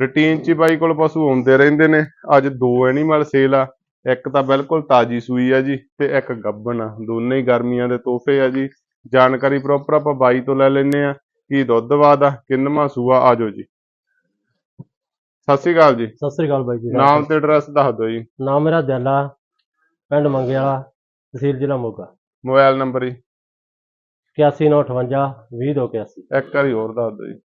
Routine 'ਚ ਬਾਈ ਕੋਲ ਪਸ਼ੂ ਆਉਂਦੇ ਰਹਿੰਦੇ ਨੇ। ਅੱਜ ਦੋ ਐਨੀਮਲ ਸੇਲ ਆ ਇੱਕ ਤਾਂ ਬਿਲਕੁਲ ਤਾਜੀ ਸੂਈ ਆ ਜੀ ਤੇ ਇੱਕ ਗੱਭਣ ਆ। ਦੋਨੇ ਹੀ ਗਰਮੀਆਂ ਦੇ ਤੋਹਫੇ ਆ ਜੀ। ਜਾਣਕਾਰੀ ਪ੍ਰੋਪਰ ਆਪਾਂ ਬਾਈ ਤੋਂ ਲੈ ਲੈਨੇ ਆ ਕੀ ਦੁੱਧ ਵਾਦ ਆ ਕਿੰਨਵਾਂ ਸੂਆ ਆਜੋ ਜੀ। ਸਤਿ ਸ਼੍ਰੀ ਅਕਾਲ ਜੀ। ਸਤਿ ਸ੍ਰੀ ਅਕਾਲ ਬਾਈ ਜੀ। ਨਾਮ ਤੇ ਐਡਰੈਸ ਦੱਸ ਦਿਓ ਜੀ। ਨਾਮ ਮੇਰਾ ਦਿਆਲਾ ਪਿੰਡ ਮੰਗੇ ਵਾਲਾ ਤਹਿਸੀਲ ਜ਼ਿਲ੍ਹਾ ਮੋਗਾ। ਮੋਬਾਈਲ ਨੰਬਰ ਜੀ। 8198 20281 ਇੱਕ ਵਾਰੀ ਹੋਰ ਦੱਸ ਦਿਓ ਜੀ।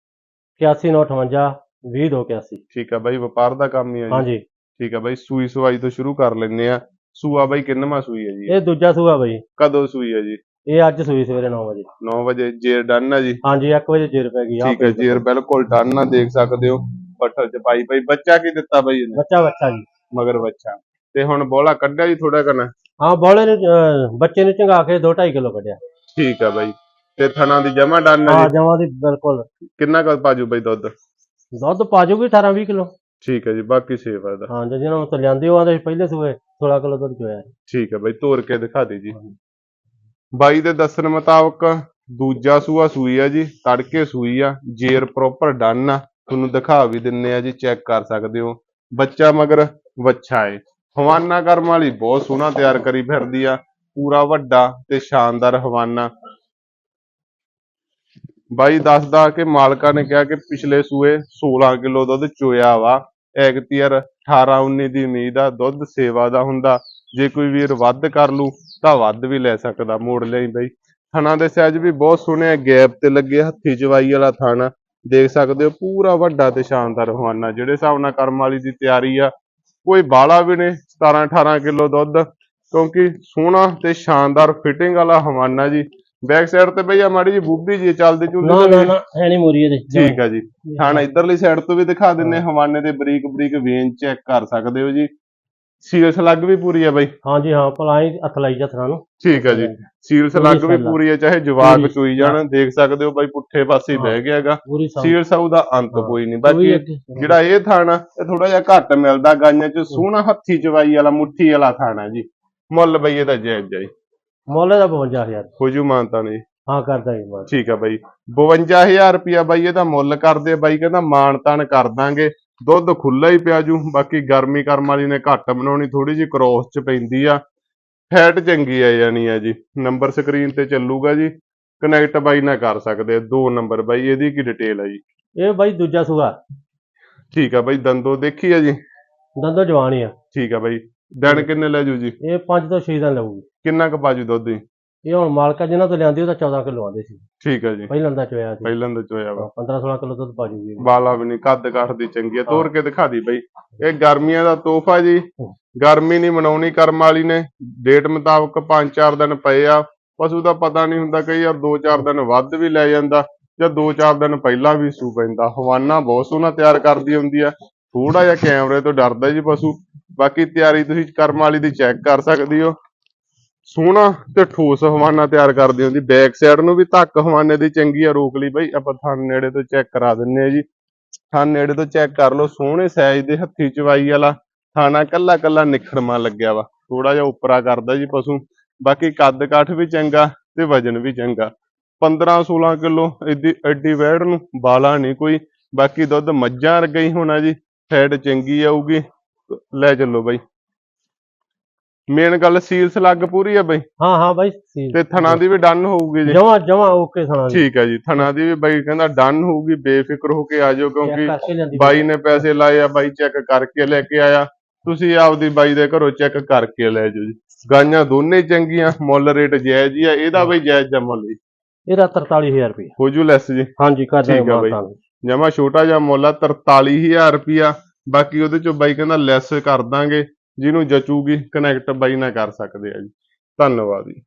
8198 20281 ਠੀਕ ਆ ਬਾਈ ਵਪਾਰ ਦਾ ਕੰਮ ਹੀ ਆ ਜੀ। ਹਾਂਜੀ। ਠੀਕ ਆ ਬਾਈ ਸੂਈ ਸਵਾਈ ਤੋਂ ਸ਼ੁਰੂ ਕਰ ਲੈਨੇ ਆ। ਸੂਆ ਬਾਈ ਕਿੰਨਵਾਂ ਸੂਈ ਹੈ ਜੀ? ਇਹ ਦੂਜਾ ਸੂਆ ਬਾਈ। ਕਦੋਂ ਸੂਈ ਹੈ ਜੀ? ਇਹ ਅੱਜ ਸੂਈ ਸਵੇਰੇ 9 ਵਜੇ। 9 ਵਜੇ ਜੇਰ ਡਨ ਆ ਜੀ? ਹਾਂਜੀ 1 ਵਜੇ ਜੇਰ ਪੈ ਗਈ। ਠੀਕ ਹੈ ਜੇਰ ਬਿਲਕੁਲ ਡਨ ਆ ਦੇਖ ਸਕਦੇ ਹੋ। ਪੱਠਲ ਚ ਪਾਈ ਪਈ ਬੱਚਾ ਕੀ ਦਿੱਤਾ ਬਾਈ ਇਹਨੇ? ਬੱਚਾ ਬੱਚਾ ਜੀ। ਮਗਰ ਬੱਚਾ। ਤੇ ਹੁਣ ਬੋਲਾ ਕੱਢਿਆ ਜੀ ਥੋੜਾ ਕਨਾ ਹਾਂ ਬੋਲੇ ਨੂੰ ਅਹ, ਬੱਚੇ ਨੂੰ ਚੰਗਾ ਕੇ 2.5 ਕਿਲੋ ਕੱਢਿਆ। ਠੀਕ ਆ ਬਾਈ। ਤੇ ਥਣਾ ਦੀ ਜਮਾ ਡਨ ਆ ਹਾਂ ਜੀ? ਜਮਾਂ ਦੀ ਬਿਲਕੁਲ। ਕਿੰਨਾ ਕੁ ਪਾਜੂ ਬਾਈ ਦੁੱਧ? ਦੁੱਧ ਪਾ ਜੂਗੀ 18 20 ਕਿਲੋ। ਠੀਕ ਹੈ ਜੀ ਬਾਕੀ ਸੇਵਾ ਦਾ। ਹਾਂ ਜੇ ਜਿਹਨਾਂ ਨੂੰ ਤਾਂ ਲਿਆਂਦੇ ਉਹ ਆਂਦੇ ਪਹਿਲੇ ਸੂਏ 16 ਕਿਲੋ ਦੁੱਧ ਚੋਇਆ ਠੀਕ ਹੈ ਬਾਈ ਤੋਰ ਕੇ ਦਿਖਾ ਦੇ ਜੀ। ਬਾਈ ਦੇ ਦੱਸਣ ਮੁਤਾਬਕ ਦੂਜਾ ਸੂਆ ਸੂਈ ਆ ਜੀ ਤੜਕੇ ਸੂਈ ਆ ਜੇਰ ਪ੍ਰੋਪਰ ਡਨ ਆ। ਤੁਹਾਨੂੰ ਦਿਖਾ ਵੀ ਦਿੰਨੇ ਆ ਜੀ ਚੈੱਕ ਕਰ ਸਕਦੇ ਹੋ। ਬੱਚਾ ਮਗਰ ਵੱਛਾ ਏ। ਹਵਾਨਾ ਕਰਮ ਵਾਲੀ ਬਹੁਤ ਸੋਹਣਾ ਤਿਆਰ ਕਰੀ ਫਿਰਦੀ ਆ। ਪੂਰਾ ਵੱਡਾ ਤੇ ਸ਼ਾਨਦਾਰ ਹਵਾਨਾ। ਬਾਈ ਦੱਸਦਾ ਕਿ ਮਾਲਕਾਂ ਨੇ ਕਿਹਾ ਕਿ ਪਿਛਲੇ ਸੂਏ 16 ਕਿਲੋ ਦੁੱਧ ਚੋਇਆ ਵਾ। ਐਗਤੀਅਰ 18 19 ਦੀ ਉਮੀਦ ਆ, ਦੁੱਧ ਸੇਵਾ ਦਾ ਹੁੰਦਾ। ਜੇ ਕੋਈ ਵੀਰ ਵੱਧ ਕਰ ਲੂ, ਤਾਂ ਵੱਧ ਵੀ ਲੈ ਸਕਦਾ ਮੋੜ ਲਈ ਬਈ। ਥਣਾ ਦੇ ਸਾਈਜ਼ ਵੀ ਬਹੁਤ ਸੋਹਣੇ ਆ, ਗੈਪ ਤੇ ਲੱਗੇ ਹੱਥੀ ਜਵਾਈ ਵਾਲਾ ਥਾਣਾ। ਦੇਖ ਸਕਦੇ ਹੋ, ਪੂਰਾ ਵੱਡਾ ਤੇ ਸ਼ਾਨਦਾਰ ਹਵਾਨਾ ਜਿਹੜੇ ਹਿਸਾਬ ਨਾਲ ਕਰਮ ਵਾਲੀ ਦੀ ਤਿਆਰੀ ਆ, ਕੋਈ ਬਾਲਾ ਵੀ ਨੇ 17 18 ਕਿਲੋ ਦੁੱਧ। ਕਿਉਂਕਿ ਸੋਹਣਾ ਤੇ ਸ਼ਾਨਦਾਰ ਫਿਟਿੰਗ ਵਾਲਾ ਹਵਾਨਾ ਜੀ। ਬੈਕ ਸਾਈਡ ਤੇ ਬਈ ਆ ਮਾੜੀ ਜੀ ਬੂਬੀ ਜੀ ਚੱਲਦੀ ਨਾ ਚੁੱਲਦੀ ਨਾ ਨਾ ਹੈ ਨਹੀਂ ਮੋਰੀ ਇਹਦੇ ਠੀਕ ਆ ਜੀ। ਥਾਣਾ ਇਧਰਲੀ ਸਾਈਡ ਤੋਂ ਵੀ ਦਿਖਾ ਦਿੰਨੇ ਹਵਾਨੇ ਦੇ ਬਰੀਕ ਬਰੀਕ ਵੇਨ ਚੈੱਕ ਕਰ ਸਕਦੇ ਹੋ ਜੀ। ਸੀਲ ਸਲੱਗ ਵੀ ਪੂਰੀ ਆ ਬਾਈ। ਹਾਂਜੀ ਹਾਂ ਭਲਾਈ ਹੱਥ ਲਾਈ ਜਥਰਾਂ ਨੂੰ। ਠੀਕ ਆ ਜੀ। ਸੀਲ ਸਲੱਗ ਵੀ। ਪੂਰੀ ਆ ਚਾਹੇ ਜਵਾਕ। ਚੋਈ ਜਾਣ ਦੇਖ ਸਕਦੇ ਹੋ ਬਾਈ ਪੁੱਠੇ ਪਾਸੇ ਹੀ। ਬਹਿ ਗਿਆ ਹੈਗਾ। ਪੂਰੀ ਸਾਂ ਸੀਲ ਸਾਊ ਦਾ ਅੰਤ। ਕੋਈ ਨਹੀਂ। ਬਾਕੀ ਜਿਹੜਾ ਇਹ ਥਾਣਾ ਇਹ ਥੋੜਾ ਜਿਹਾ ਘੱਟ ਮਿਲਦਾ ਗਾਈਆਂ ਚ ਸੋਹਣਾ ਹੱਥੀ ਚਵਾਈ ਵਾਲਾ ਮੁੱਠੀ ਵਾਲਾ ਥਾਣਾ ਜੀ। ਮੁੱਲ ਬਈ ਇਹਦਾ ਜਾਇਜ਼ ਜਾਈ ਮੁੱਲ ਦਾ 52000 ਹੋ ਜੂ ਮਾਨਤਾ ਨੇ ਹਾਂ ਕਰਦਾ ਜੀ ਮਾਨ ਠੀਕ ਆ ਬਾਈ। 52000 ਰੁਪਿਆ ਬਾਈ ਇਹਦਾ ਮੁੱਲ ਕਰਦੇ ਬਾਈ ਕਹਿੰਦਾ ਮਾਣ ਤਾਣ ਕਰ ਦਾਂਗੇ। ਦੁੱਧ ਖੁੱਲਾ ਹੀ ਪਿਆ ਜੂ ਬਾਕੀ ਗਰਮੀ ਕਰਮ ਵਾਲੀ ਨੇ ਘੱਟ ਬਣਾਉਣੀ ਥੋੜੀ ਜਿਹੀ ਕ੍ਰੋਸ ਚ ਪੈਂਦੀ ਆ। ਫੈਟ ਚੰਗੀ ਆ ਜਾਣੀ ਆ ਜੀ। ਨੰਬਰ ਸਕਰੀਨ ਤੇ ਚੱਲੂਗਾ ਜੀ। ਕਨੈਕਟ ਬਾਈ ਨਾਲ ਕਰ ਸਕਦੇ ਦੋ ਨੰਬਰ ਬਾਈ ਇਹਦੀ ਕੀ ਡਿਟੇਲ ਆ ਜੀ? ਇਹ ਬਾਈ ਦੂਜਾ ਸੂਆ। ਠੀਕ ਆ ਬਾਈ ਦੰਦੋ ਦੇਖੀ ਆ ਜੀ? ਦੰਦੋ ਜਵਾਨੀ ਆ। ਠੀਕ ਆ ਬਾਈ। ਦਿਨ ਕਿੰਨੇ ਲੈ ਜੂ ਜੀ? ਇਹ 5 ਤੋਂ 6 ਦਿਨ ਲਊਗੀ। ਕਿੰਨਾ ਕੁ ਪਾਜੂ ਦੁੱਧ ਜੀ? ਇਹ ਹੁਣ ਮਾਲਕਾ ਜਿਹਨਾਂ ਤੋਂ ਲਿਆਂਦੀ ਉਹ ਤਾਂ 14 ਕਿਲੋ ਆਂਦੇ ਸੀ। ਠੀਕ ਆ ਜੀ। ਪਹਿਲਾਂ ਦਾ ਚੋਇਆ ਸੀ। ਪਹਿਲਾਂ ਦਾ ਚੋਇਆ ਵਾ। 15 16 ਕਿਲੋ ਦੁੱਧ ਪਾ ਜੂਗੀ ਬਾਲਾ ਵੀ ਨਹੀਂ ਕੱਦ ਕਾਠ ਦੀ ਚੰਗੀ ਆ। ਤੋਰ ਕੇ ਦਿਖਾ ਦੀ ਬਈ। ਇਹ ਗਰਮੀਆਂ ਦਾ ਤੋਹਫਾ ਜੀ। ਗਰਮੀ ਨਹੀਂ ਮਨਾਉਣੀ ਕਰਮ ਵਾਲੀ ਨੇ। ਡੇਟ ਮੁਤਾਬਕ 5-4 ਦਿਨ ਪਏ ਆ। ਪਸ਼ੂ ਦਾ ਪਤਾ ਨਹੀਂ ਹੁੰਦਾ ਕਈ ਵਾਰ 2-4 ਦਿਨ ਵੱਧ ਵੀ ਲੈ ਜਾਂਦਾ ਜਾਂ 2-4 ਦਿਨ ਪਹਿਲਾਂ ਵੀ ਸੂ ਪੈਂਦਾ। ਹਵਾਨਾ ਬਹੁਤ ਸੋਹਣਾ ਤਿਆਰ ਕਰਦੀ ਹੁੰਦੀ ਆ। ਥੋੜਾ ਜਿਹਾ ਕੈਮਰੇ ਤੋਂ ਡਰਦਾ ਜੀ ਪਸ਼ੂ। ਬਾਕੀ ਤਿਆਰੀ ਤੁਸੀਂ ਕਰਮ ਵਾਲੀ ਦੀ ਚੈੱਕ ਕਰ ਸਕਦੇ ਹੋ। ਸੋਹਣਾ ਤੇ ਠੋਸ ਹਵਾਨਾ ਤਿਆਰ ਕਰਦੇ ਹੋ ਜੀ ਬੈਕ ਸਾਈਡ ਨੂੰ ਵੀ ਧੱਕ ਹਵਾਨੇ ਦੀ ਚੰਗੀ ਆ, ਰੋਕ ਲਈ ਬਈ। ਆਪਾਂ ਥਣ ਨੇੜੇ ਤੋਂ ਚੈੱਕ ਕਰਾ ਦਿੰਨੇ ਆ ਜੀ। ਥਣ ਨੇੜੇ ਤੋਂ ਚੈੱਕ ਕਰ ਲਓ। ਸੋਹਣੇ ਸਾਈਜ਼ ਦੇ ਹੱਥੀ ਚਵਾਈ ਵਾਲਾ ਥਾਣਾ ਕੱਲਾ ਕੱਲਾ ਨਿਖੜਮਾ ਲੱਗਿਆ ਵਾ। ਥੋੜਾ ਜਿਹਾ ਉਪਰਾ ਕਰਦਾ ਜੀ ਪਸ਼ੂ। ਬਾਕੀ ਕੱਦ ਕਾਠ ਵੀ ਚੰਗਾ ਤੇ ਵਜਨ ਵੀ ਚੰਗਾ। 15 16 ਕਿਲੋ ਐਡੀ ਐਡੀ ਵੈੜ ਨੂੰ ਬਾਲਾ ਨਹੀਂ ਕੋਈ। ਬਾਕੀ ਦੁੱਧ ਮੱਝਾਂ ਵਰਗਾ ਹੀ ਹੋਣਾ ਜੀ। ਫੈਟ ਚੰਗੀ ਆਊਗੀ। ਲੈ ਚੱਲੋ ਬਾਈ। ਮੇਨ ਗੱਲ ਸੀਲ ਸਲੱਗ ਪੂਰੀ ਆ ਬਾਈ। ਹਾਂ ਹਾਂ ਬਾਈ ਤੇ ਥਣਾ ਦੀ ਵੀ ਡਨ ਹੋਊਗੀ ਜੀ। ਜਮਾ ਜਮਾ ਓਕੇ ਸੁਣਾ ਦੀ। ਠੀਕ ਹੈ ਜੀ ਥਣਾ ਦੀ ਵੀ ਬਾਈ ਕਹਿੰਦਾ ਡਨ ਹੋਊਗੀ ਬੇਫਿਕਰ ਹੋ ਕੇ ਆ ਜਾਓ ਕਿਉਂਕਿ ਬਾਈ ਨੇ ਪੈਸੇ ਲਾਏ ਆ ਬਾਈ ਚੈੱਕ ਕਰਕੇ ਲੈ ਕੇ ਆਇਆ। ਤੁਸੀਂ ਆਪਦੀ ਬਾਈ ਦੇ ਘਰੋਂ ਚੈੱਕ ਕਰਕੇ ਲੈ ਜਾਓ ਜੀ। ਗਾਈਆਂ ਦੋਨੇ ਚੰਗੀਆਂ ਮੁੱਲ ਰੇਟ ਜਾਇਜ਼ ਹੀ ਆ ਇਹਦਾ ਬਈ ਜਾਇਜ਼ ਦਾ ਮੁੱਲ ਜੀ। ਇਹਦਾ 43000 ਰੁਪਏ ਹੋ ਜੂ ਲੈਸ ਜੀ। ਹਾਂਜੀ ਕਰਦਾ ਠੀਕ ਆ ਬਾਈ। ਜਮਾ ਛੋਟਾ ਜਿਹਾ ਮੁੱਲ ਆ 43000 ਰੁਪਿਆ ਬਾਕੀ ਉਹਦੇ ਚੋਂ ਬਾਈ ਕਹਿੰਦਾ ਲੈਸ ਕਰ ਦਾਂਗੇ, ਜਿਹਨੂੰ ਜਚੂਗੀ ਕਨੈਕਟ ਬਾਈ ਨਾਲ ਕਰ ਸਕਦੇ ਆ ਜੀ। ਧੰਨਵਾਦ ਜੀ।